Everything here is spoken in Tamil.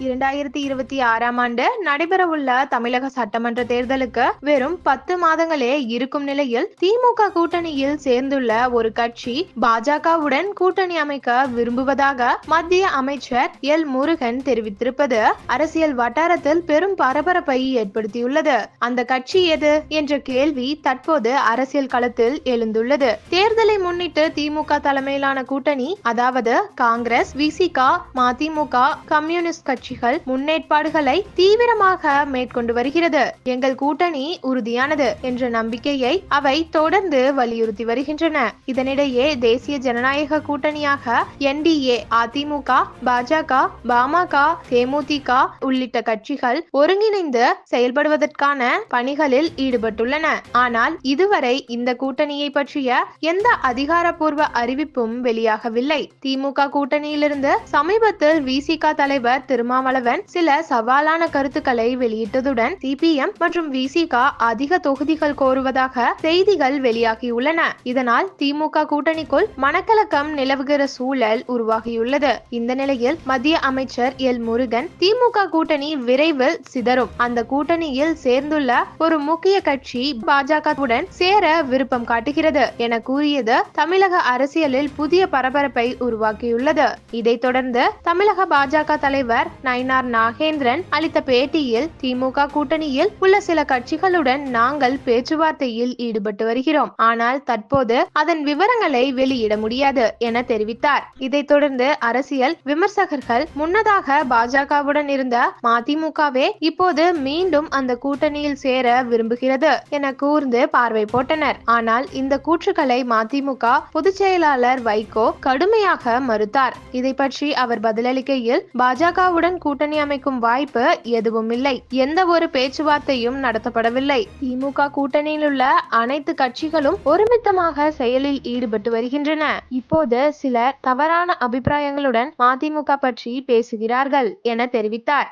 இரண்டாயிரத்தி இருபத்தி ஆறாம் ஆண்டு நடைபெறவுள்ள தமிழக சட்டமன்ற தேர்தலுக்கு வெறும் பத்து மாதங்களே இருக்கும் நிலையில் திமுக கூட்டணியில் சேர்ந்துள்ள ஒரு கட்சி பாஜகவுடன் கூட்டணி அமைக்க விரும்புவதாக மத்திய அமைச்சர் எல் முருகன் தெரிவித்திருப்பது அரசியல் வட்டாரத்தில் பெரும் பரபரப்பை ஏற்படுத்தியுள்ளது. அந்த கட்சி எது என்ற கேள்வி தற்போது அரசியல் களத்தில் எழுந்துள்ளது. தேர்தலை முன்னிட்டு திமுக தலைமையிலான கூட்டணி அதாவது காங்கிரஸ் விசிகா மதிமுக கம்யூனிஸ்ட் கட்சி கட்சிகள் முன்னேற்பாடுகளை தீவிரமாக மேற்கொண்டு வருகிறது. எங்கள் கூட்டணி உறுதியானது என்ற நம்பிக்கையை அவை தொடர்ந்து வலியுறுத்தி வருகின்றன. இதனிடையே தேசிய ஜனநாயக கூட்டணியாக என்டிஏ அதிமுக பாஜக பாமக தேமுதிக உள்ளிட்ட கட்சிகள் ஒருங்கிணைந்து செயல்படுவதற்கான பணிகளில் ஈடுபட்டுள்ளன. ஆனால் இதுவரை இந்த கூட்டணியை பற்றிய எந்த அதிகாரப்பூர்வ அறிவிப்பும் வெளியாகவில்லை. திமுக கூட்டணியிலிருந்து சமீபத்தில் விசிக தலைவர் திருமா திருமாவளவன் சில சவாலான கருத்துக்களை வெளியிட்டதுடன் சிபிஎம் மற்றும் விசிக அதிக தொகுதிகள் கோருவதாக செய்திகள் வெளியாகியுள்ளன. இதனால் திமுக கூட்டணிக்குள் மனக்கலக்கம் நிலவுகிற சூழல் உருவாகியுள்ளது. இந்த நிலையில் மத்திய அமைச்சர் எல் முருகன் திமுக கூட்டணி விரைவில் சிதறும். அந்த கூட்டணியில் சேர்ந்துள்ள ஒரு முக்கிய கட்சி பாஜகவுடன் சேர விருப்பம் காட்டுகிறது என கூறியது தமிழக அரசியலில் புதிய பரபரப்பை உருவாக்கியுள்ளது. இதைத் தொடர்ந்து தமிழக பாஜக தலைவர் நயினார் நாகேந்திரன் அளித்த பேட்டியில் திமுக கூட்டணியில் உள்ள சில கட்சிகளுடன் நாங்கள் பேச்சுவார்த்தையில் ஈடுபட்டு வருகிறோம். ஆனால் தற்போது அதன் விவரங்களை வெளியிட முடியாது என தெரிவித்தார். இதைத் தொடர்ந்து அரசியல் விமர்சகர்கள் முன்னதாக பாஜகவுடன் இருந்த மதிமுகவே இப்போது மீண்டும் அந்த கூட்டணியில் சேர விரும்புகிறது என கூர்ந்து பார்வை போட்டனர். ஆனால் இந்த கூற்றுக்களை மதிமுக பொதுச் செயலாளர் வைகோ கடுமையாக மறுத்தார். இதை பற்றி அவர் பதிலளிக்கையில் பாஜகவுடன் கூட்டணி அமைக்கும் வாய்ப்பு எதுவும் இல்லை. எந்த ஒரு பேச்சுவார்த்தையும் நடத்தப்படவில்லை. திமுக கூட்டணியில் உள்ள அனைத்து கட்சிகளும் ஒருமித்தமாக செயலில் ஈடுபட்டு வருகின்றன. இப்போது சிலர் தவறான அபிப்பிராயங்களுடன் மதிமுக பற்றி பேசுகிறார்கள் என தெரிவித்தார்.